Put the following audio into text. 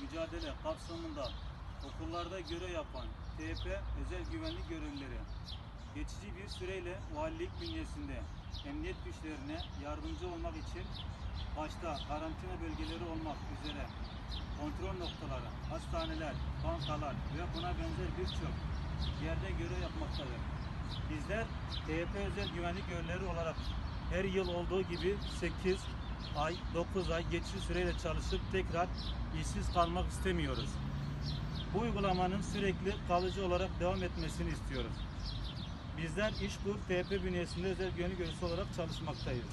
mücadele kapsamında okullarda görev yapan TYP özel güvenlik görevlileri geçici bir süreyle valilik bünyesinde emniyet güçlerine yardımcı olmak için başta karantina bölgeleri olmak üzere kontrol noktaları, hastaneler, bankalar ve buna benzer birçok yerde görev yapmaktadır. Bizler TYP özel güvenlik görevlileri olarak her yıl olduğu gibi 8 ay, 9 ay geçici süreyle çalışıp tekrar işsiz kalmak istemiyoruz. Bu uygulamanın sürekli kalıcı olarak devam etmesini istiyoruz. Bizler İşkur TYP bünyesinde özel güvenlik görevlisi olarak çalışmaktayız.